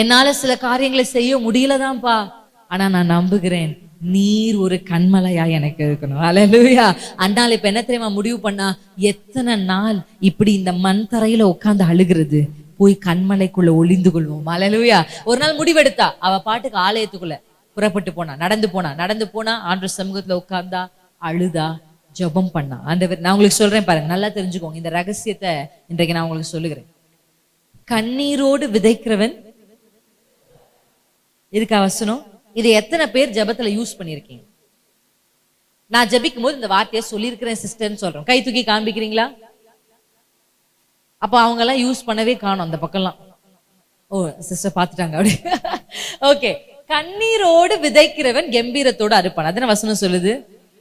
என்னால சில காரியங்களை செய்ய முடியலதான்ப்பா. ஆனா நான் நம்புகிறேன் நீர் ஒரு கண்மலையா எனக்கு இருக்கணும். அலலுயா அண்ணால் இப்ப என்ன தெரியுமா முடிவு பண்ணா? எத்தனை நாள் இப்படி இந்த மண் தரையில உட்கார்ந்து அழுகிறது? போய் கண்மலைக்குள்ள ஒளிந்து கொள்வோம். அலலுயா ஒரு நாள் முடிவெடுத்தா? அவ பாட்டுக்கு ஆலயத்துக்குள்ள புறப்பட்டு போனா நடந்து போனா நடந்து போனா ஆண்டு சமூகத்துல உட்கார்ந்தா அழுதா ஜெபம் பண்ணா. அந்த நான் உங்களுக்கு சொல்றேன் பாருங்க நல்லா தெரிஞ்சுக்கோங்க. இந்த ரகசியத்தை இன்றைக்கு நான் உங்களுக்கு சொல்லுகிறேன். கண்ணீரோடு விதைக்கிறவன் இதுக்கு வசனம் இதை எத்தனை பேர் ஜபத்துல யூஸ் பண்ணியிருக்கீங்க நான் ஜபிக்கும் போது இந்த வார்த்தையை சொல்லியிருக்கிறேன் சிஸ்டர்னு சொல்றோம். கை தூக்கி காண்பிக்கிறீங்களா? அப்போ அவங்க எல்லாம் யூஸ் பண்ணவே காணும் அந்த பக்கம்லாம். ஓ சிஸ்டர் பார்த்துட்டாங்க அப்படி ஓகே கண்ணீரோடு விதைக்கிறவன் கம்பீரத்தோடு அறுப்பான். அதுன வசனம் சொல்லுது?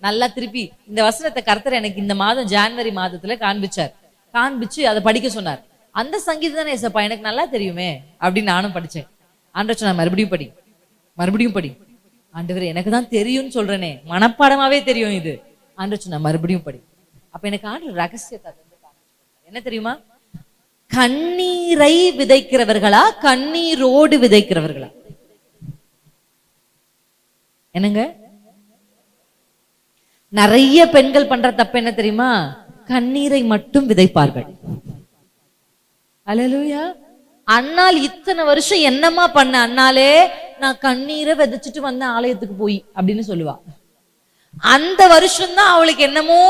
நல்லா திருப்பி இந்த வசனத்தை கர்த்தர் எனக்கு இந்த மாதம் ஜான்வரி மாதத்துல காண்பிச்சார். காண்பிச்சு அதை படிக்க சொன்னார். அந்த சங்கீதம் தானே ஏசப்பா எனக்கு நல்லா தெரியுமே அப்படின்னு நானும் படிச்சேன். ஆண்டவர் சொன்னார் மறுபடியும் படி. மறுபடியும் படி. ஆண்டவர் எனக்கு தான் தெரியும்னு சொல்றேனே. மனப்பாடமாவே தெரியும் இது. ஆண்டு சொன்ன மறுபடியும் படி. அப்ப எனக்கு ஆண்டு ரகசியத்தை என்ன தெரியுமா? கண்ணீரை விதைக்கிறவர்களா கண்ணீரோடு விதைக்கிறவர்களா? என்னங்க? நிறைய பெண்கள் பண்ற தப்பு என்ன தெரியுமா? கண்ணீரை மட்டும் விதைப்பார்கள். அலலுயா அண்ணால் இத்தனை வருஷம் என்னம்மா பண்ண? அண்ணாலே நான் கண்ணீரை விதைச்சிட்டு வந்தேன் ஆலயத்துக்கு போய் அப்படின்னு சொல்லுவா. அந்த வருஷம் தான் அவளுக்கு என்னமோ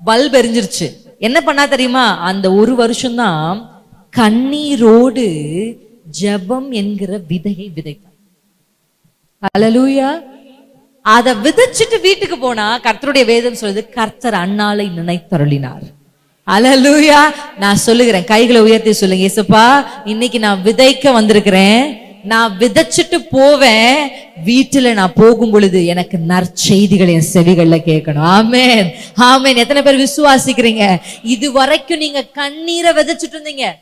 பல்ப் எரிஞ்சிருச்சு என்ன பண்ணா தெரியுமா? அந்த ஒரு வருஷம் தான் கண்ணீரோடு ஜெபம் என்கிற விதையை விதைத்தார் அலலூயா அத விதைச்சிட்டு வீட்டுக்கு போனா கர்த்தருடைய வேதம் சொல்லுது கர்த்தர் அண்ணாலை நினைத்தருளினார். அலலூயா நான் சொல்லுகிறேன் கைகளை உயர்த்தி சொல்லுங்க இயேசுப்பா இன்னைக்கு நான் விதைக்க வந்திருக்கிறேன். நான் விதைச்சிட்டு போவேன் வீட்டுல நான் போகும் பொழுது எனக்கு நற்செய்திகள் என் செவிகள்ல கேட்கணும். ஆமேன். ஆமேன். எத்தனை பேர் விசுவாசிக்கிறீங்க? இது வரைக்கும் நீங்க கண்ணீரை விதைச்சிட்டு இருந்தீங்க.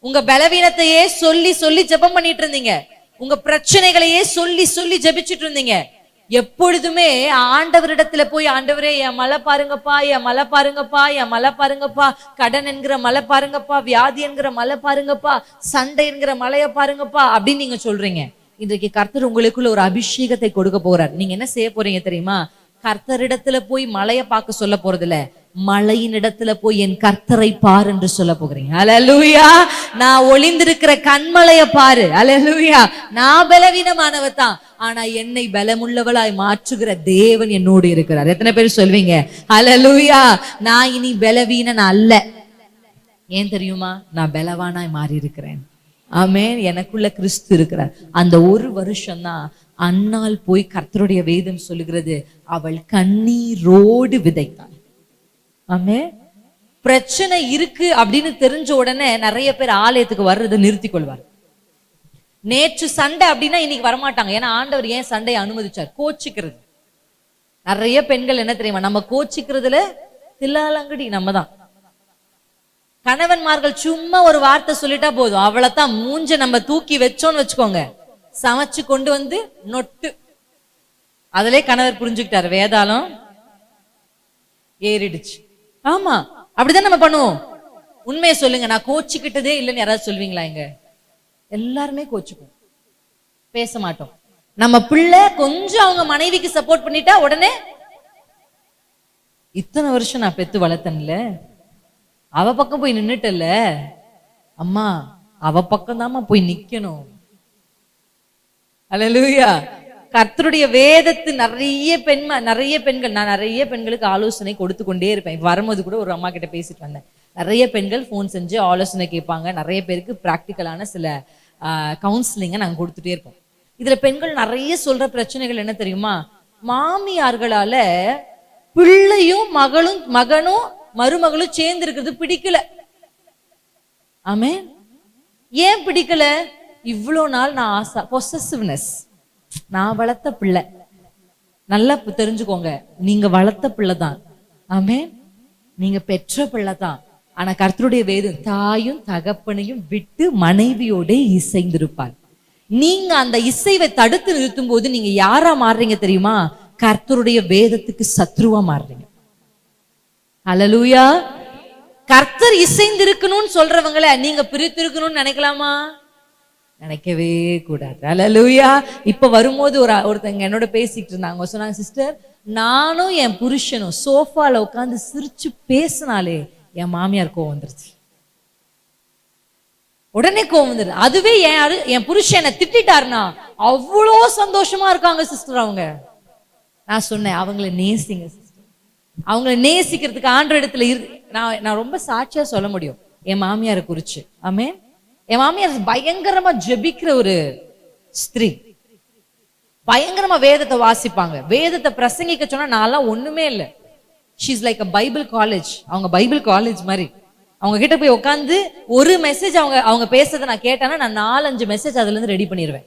உங்க பலவீனத்தையே சொல்லி சொல்லி ஜெபம் பண்ணிட்டு இருந்தீங்க. உங்க பிரச்சனைகளையே சொல்லி சொல்லி ஜெபிச்சிட்டு இருந்தீங்க. எப்பொழுதுமே ஆண்டவரிடத்துல போய் ஆண்டவரே என் மலை பாருங்கப்பா என் மலை பாருங்கப்பா என் மலை பாருங்கப்பா கடன் என்கிற மலை பாருங்கப்பா வியாதி என்கிற மலை பாருங்கப்பா சண்டை என்கிற மலையை பாருங்கப்பா அப்படின்னு நீங்க சொல்றீங்க. இன்றைக்கு கர்த்தர் உங்களுக்குள்ள ஒரு அபிஷேகத்தை கொடுக்க போறார். நீங்க என்ன செய்ய போறீங்க தெரியுமா? கர்த்தரிடத்துல போய் மலையை பார்க்க சொல்ல போறதில்ல. மலையின் இடத்துல போய் என் கர்த்தரை பார் என்று சொல்ல போகிறீங்க. அலலூயா நான் ஒளிந்திருக்கிற கண்மலைய பாரு. அலலூயா நான் பலவீனமானவ தான். ஆனா என்னை பலமுள்ளவளாய் மாற்றுகிற தேவன் என்னோடு இருக்கிறார். எத்தனை பேர் சொல்வீங்க? அலலூயா நான் இனி பலவீனன் அல்ல. ஏன் தெரியுமா? நான் பலவானாய் மாறி இருக்கிறேன் ஆமென் எனக்குள்ள கிறிஸ்து இருக்கிறார். அந்த ஒரு வருஷம் தான் அண்ணால் போய் கர்த்தருடைய வேதம் சொல்லுகிறது. அவள் கண்ணீரோடு விதைத்தாள். ஆமே பிரச்சனை இருக்கு அப்படின்னு தெரிஞ்ச உடனே நிறைய பேர் ஆலயத்துக்கு வர்றதை நிறுத்தி கொள்வார். நேற்று சண்டை அப்படின்னா இன்னைக்கு வரமாட்டாங்க. ஏன்னா ஆண்டவர் ஏன் சண்டையை அனுமதிச்சார்? கோச்சிக்கிறது. நிறைய பெண்கள் என்ன தெரியுமா? நம்ம கோச்சிக்கிறதுல தில்லாலங்கடி நம்ம தான் கணவன்மார்கள் சும்மா ஒரு வார்த்தை சொல்லிட்டா போதும். அவ்வளவுதான் மூஞ்ச நம்ம தூக்கி வச்சோம்னு வச்சுக்கோங்க. சமைச்சு கொண்டு வந்து நொட்டு. அதிலே கணவர் புரிஞ்சுக்கிட்டாரு. வேதாளம் ஏறிடுச்சு. ஆமா அப்படிதான் நம்ம பண்ணுவோம். உண்மையை சொல்லுங்க நான் கோச்சிக்கிட்டதே இல்லைன்னு யாராவது சொல்லுவீங்களா இங்க? எல்லாருமே கோச்சுக்கும். பேச மாட்டோம். நம்ம பிள்ளை கொஞ்சம் அவங்க மனைவிக்கு சப்போர்ட் பண்ணிட்டா உடனே இத்தனை வருஷம் நான் பெத்து வளர்த்தேன்ல அவ பக்கம் போய் நின்னுட்டல்ல அம்மா அவ பக்கம் தாம்மா போய் நிக்கணும். அல்லேலூயா கர்த்தருடைய வேதத்து நிறைய பெண் நிறைய பெண்கள் நான் நிறைய பெண்களுக்கு ஆலோசனை கொடுத்து கொண்டே இருப்பேன். வரும்போது கூட ஒரு அம்மா கிட்ட பேசிட்டு வந்தேன். நிறைய பெண்கள் ஃபோன் செஞ்சு ஆலோசனை கேட்பாங்க. நிறைய பேருக்கு ப்ராக்டிக்கலான சில கவுன்சிலிங்கை நாங்கள் கொடுத்துட்டே இருப்போம். இதுல பெண்கள் நிறைய சொல்ற பிரச்சனைகள் என்ன தெரியுமா? மாமியார்களால பிள்ளையும் மகளும் மகனும் மருமகளும் சேர்ந்து இருக்கிறது பிடிக்கல. ஆமே ஏன் பிடிக்கல? இவ்வளோ நாள் நான் ஆசா பொசசிவ்னஸ் நான் வளர்த்த பிள்ளை. நல்லா தெரிஞ்சுக்கோங்க. நீங்க வளர்த்த பிள்ளை தான். ஆமே நீங்க பெற்ற பிள்ளை தான். ஆனா கர்த்தருடைய வேதம் தாயும் தகப்பனையும் விட்டு மனைவியோட இசைந்திருப்பார். நீங்க அந்த இசைவை தடுத்து நிறுத்தும் போது நீங்க யாரா மாறுறீங்க தெரியுமா? கர்த்தருடைய வேதத்துக்கு சத்ருவா மாறுறீங்க. அலலூயா கர்த்தர் இசைந்திருக்கணும்னு சொல்றவங்கள நீங்க பிரித்திருக்கணும்னு நினைக்கலாமா? நினைக்கவே கூடாது. அலலூயா இப்போ வரும்போது ஒரு ஒருத்தங்க என்னோட பேசிக்கிட்டு இருந்தாங்க. சொன்னாங்க சிஸ்டர் நானும் என் புருஷனும் சோஃபால உட்காந்து சிரிச்சு பேசினாலே என் மாமியார் கோவம் வந்துருச்சு. உடனே கோவம் வந்துரு அதுவே என் என் புருஷன் என்னை திட்டிட்டாருன்னா அவ்வளோ சந்தோஷமா இருக்காங்க சிஸ்டர் அவங்க. நான் சொன்னேன் அவங்கள நேசிங்க சிஸ்டர் அவங்கள நேசிக்கிறதுக்கு ஆண்டு இடத்துல இரு நான் நான் ரொம்ப சாட்சியா சொல்ல முடியும். என் மாமியாரை குறிச்சு. ஆமே என் மாமியார் பயங்கரமா ஜெபிக்கிற ஒரு ஸ்திரீ. பயங்கரமா வேதத்தை வாசிப்பாங்க. வேதத்தை பிரசங்கிக்க சொன்னா நான்லாம் ஒண்ணுமே இல்லை. ஷீஸ் லைக் அ பைபிள் காலேஜ் அவங்க பைபிள் காலேஜ் மாதிரி. அவங்க கிட்ட போய் உட்காந்து ஒரு மெசேஜ் அவங்க அவங்க பேசுறதை நான் கேட்டேன்னா நான் நாலஞ்சு மெசேஜ் அதுல இருந்து ரெடி பண்ணிடுவேன்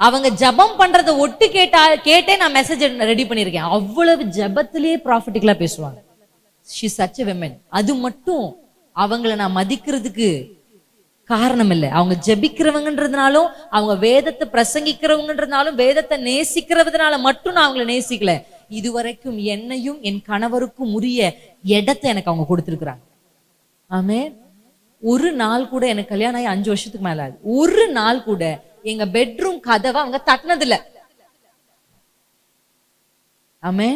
அவங்க ஜெபம் பண்றத ஒட்டு கேட்டா கேட்டே நான் மெசேஜ் ரெடி பண்ணியிருக்கேன் அவ்வளவு ஜபத்திலேயே ப்ராஃபிட்டிக்கலா பேசுவாங்க. ஷி சச் விமன் அது மட்டும் அவங்கள நான் மதிக்கிறதுக்கு காரணம் இல்லை அவங்க ஜெபிக்கிறவங்கன்றதுனாலும் அவங்க வேதத்தை பிரசங்கிக்கிறவங்கன்றதுனாலும் வேதத்தை நேசிக்கிறதுனால மட்டும் நான் அவங்கள நேசிக்கல. இதுவரைக்கும் என்னையும் என் கணவருக்கும் உரிய இடத்தை எனக்கு அவங்க கொடுத்துருக்குறாங்க. ஆமே ஒரு நாள் கூட எனக்கு கல்யாணம் ஆகி அஞ்சு வருஷத்துக்கு மேல ஆகுது. ஒரு நாள் கூட எங்க பெட்ரூம் கதவை அவங்க தட்டினதில்ல. ஆமே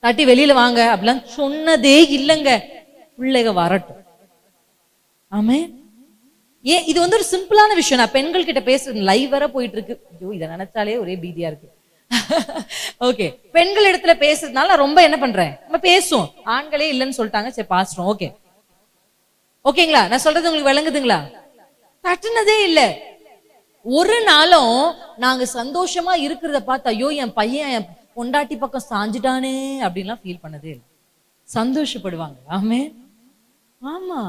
தட்டி வெளியில வாங்க அப்படிலாம் சொன்னதே இல்லைங்க. பிள்ளைக வரட்டும். ஆமே ஏன் இது வந்து ஒரு சிம்பிளான விஷயம். நான் பெண்கள் கிட்ட பேசுறது லைவ் வர போயிட்டு இருக்கு ஐயோ இதை நினைச்சாலே ஒரே பீதியா இருக்கு. ஓகே பெண்கள் இடத்துல பேசுறதுனால நான் ரொம்ப என்ன பண்றேன்? நம்ம பேசுவோம். ஆண்களே இல்லைன்னு சொல்லிட்டாங்க. சரி பாசுறோம் ஓகே ஓகேங்களா நான் சொல்றது உங்களுக்கு விளங்குதுங்களா? தட்டுனதே இல்ல. ஒரு நாளும் நாங்க சந்தோஷமா இருக்கிறத பார்த்து ஐயோ என் பையன் என் பொண்டாட்டி பக்கம் சாஞ்சிட்டானே அப்படின்லாம் ஃபீல் பண்ணதே இல்லை. சந்தோஷப்படுவாங்க. ஆமே ஆமா.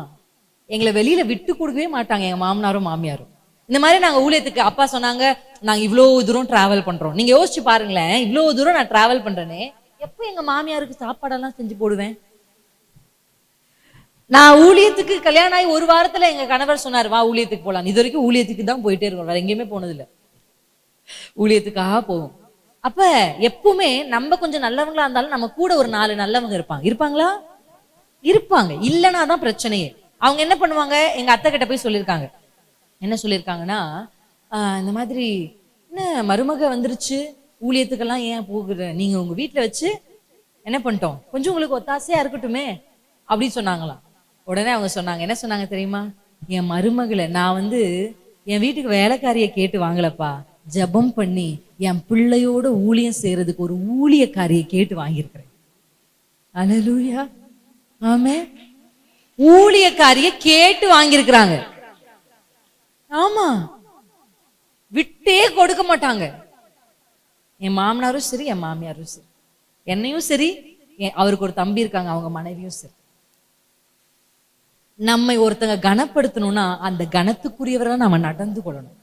எங்களை வெளியில விட்டு கொடுக்கவே மாட்டாங்க எங்க மாமனாரும் மாமியாரும். இந்த மாதிரி நாங்க ஊழியத்துக்கு அப்பா சொன்னாங்க நாங்க இவ்வளவு தூரம் டிராவல் பண்றோம். நீங்க யோசிச்சு பாருங்களேன் இவ்வளவு தூரம் நான் டிராவல் பண்றேனே எப்போ எங்க மாமியாருக்கு சாப்பாடெல்லாம் செஞ்சு போடுவேன்? நான் ஊழியத்துக்கு கல்யாணம் ஆகி ஒரு வாரத்துல எங்க கணவர் சொன்னார் வா ஊழியத்துக்கு போலாம். இது வரைக்கும் ஊழியத்துக்கு தான் போயிட்டே இருக்கோம். வேற எங்கேயுமே போனதில்லை. ஊழியத்துக்காக போவோம். அப்ப எப்பவுமே நம்ம கொஞ்சம் நல்லவங்களா இருந்தாலும் நம்ம கூட ஒரு நாலு நல்லவங்க இருப்பாங்க. இருப்பாங்களா? இருப்பாங்க. இல்லைன்னா தான் பிரச்சனையே. அவங்க என்ன பண்ணுவாங்க? எங்க அத்தை கிட்ட போய் சொல்லியிருக்காங்க என்ன சொல்லியிருக்காங்கன்னா இந்த மாதிரி என்ன மருமக வந்துருச்சு? ஊழியத்துக்கெல்லாம் ஏன் போகுது நீங்க உங்க வீட்டில் வச்சு என்ன பண்ணிட்டோம்? கொஞ்சம் உங்களுக்கு ஒத்தாசையா இருக்கட்டுமே அப்படின்னு சொன்னாங்களாம். உடனே அவங்க சொன்னாங்க என்ன சொன்னாங்க தெரியுமா? என் மருமகளை நான் வந்து என் வீட்டுக்கு வேலைக்காரிய கேட்டு வாங்கலப்பா. ஜெபம் பண்ணி என் பிள்ளையோட ஊழியம் செய்யறதுக்கு ஒரு ஊழியக்காரியை கேட்டு வாங்கியிருக்கிறேன். அலலூயா ஆமே ஊழியக்காரிய கேட்டு வாங்கியிருக்கிறாங்க. ஆமா. விட்டே கொடுக்க மாட்டாங்க. என் மாமனாரும் சரி என் மாமியாரும் சரி. என்னையும் சரி அவருக்கு ஒரு தம்பி இருக்காங்க அவங்க மனைவியும் சரி. நம்மை ஒருத்தங்க கனப்படுத்தணும்னா அந்த கனத்துக்குரியவரை நம்ம நடந்து கொள்ளணும்.